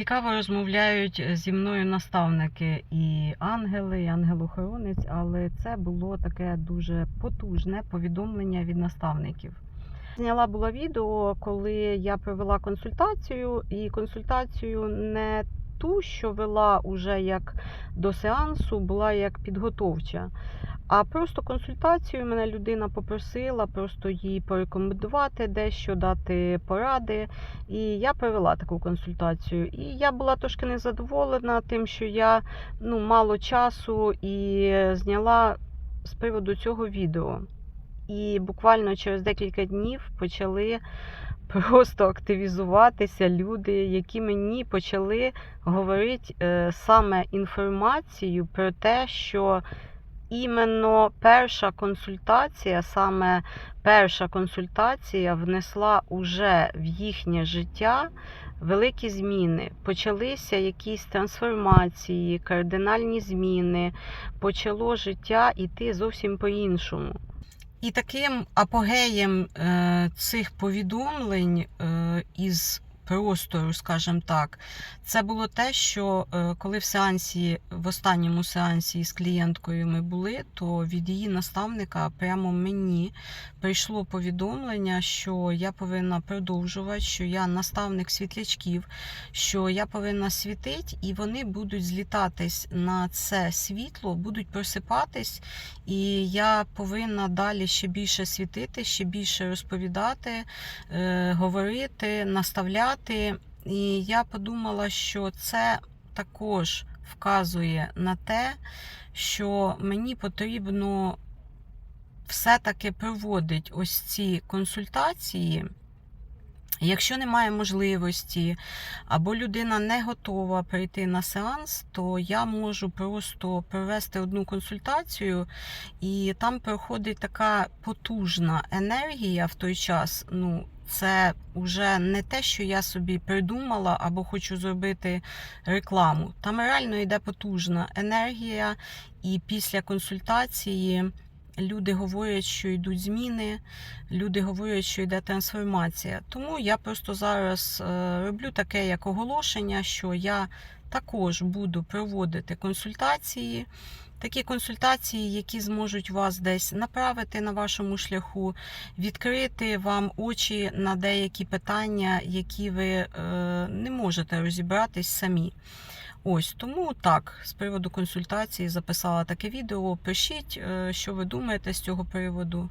Цікаво розмовляють зі мною наставники і ангели, і ангел-охоронець, але це було таке дуже потужне повідомлення від наставників. Зняла була відео, коли я провела консультацію, і консультацію не ту, що вела уже як до сеансу, була як підготовча. А просто консультацію мене людина попросила просто їй порекомендувати дещо, дати поради. І я провела таку консультацію. І я була трошки незадоволена тим, що я ну, мало часу і зняла з приводу цього відео. І буквально через декілька днів почали просто активізуватися люди, які мені почали говорити е, саме інформацію про те, що іменно перша консультація, саме перша консультація внесла уже в їхнє життя великі зміни. Почалися якісь трансформації, кардинальні зміни, почало життя йти зовсім по-іншому. І таким апогеєм е, цих повідомлень е, із простору, скажімо так, це було те, що е, коли в сеансі, в останньому сеансі з клієнткою ми були, то від її наставника прямо мені прийшло повідомлення, що я повинна продовжувати, що я наставник світлячків, що я повинна світити, і вони будуть злітатись на це світло, будуть просипатись, і я повинна далі ще більше світити, ще більше розповідати, е, говорити, наставляти. І я подумала, що це також вказує на те, що мені потрібно все-таки проводити ось ці консультації. Якщо немає можливості, або людина не готова прийти на сеанс, то я можу просто провести одну консультацію, і там проходить така потужна енергія в той час. Ну, це вже не те, що я собі придумала або хочу зробити рекламу. Там реально йде потужна енергія, і після консультації. Люди говорять, що йдуть зміни, люди говорять, що йде трансформація. Тому я просто зараз е, роблю таке як оголошення, що я також буду проводити консультації. Такі консультації, які зможуть вас десь направити на вашому шляху, відкрити вам очі на деякі питання, які ви е, не можете розібратись самі. Ось тому так, з приводу консультації записала таке відео. Пишіть, е, що ви думаєте з цього приводу.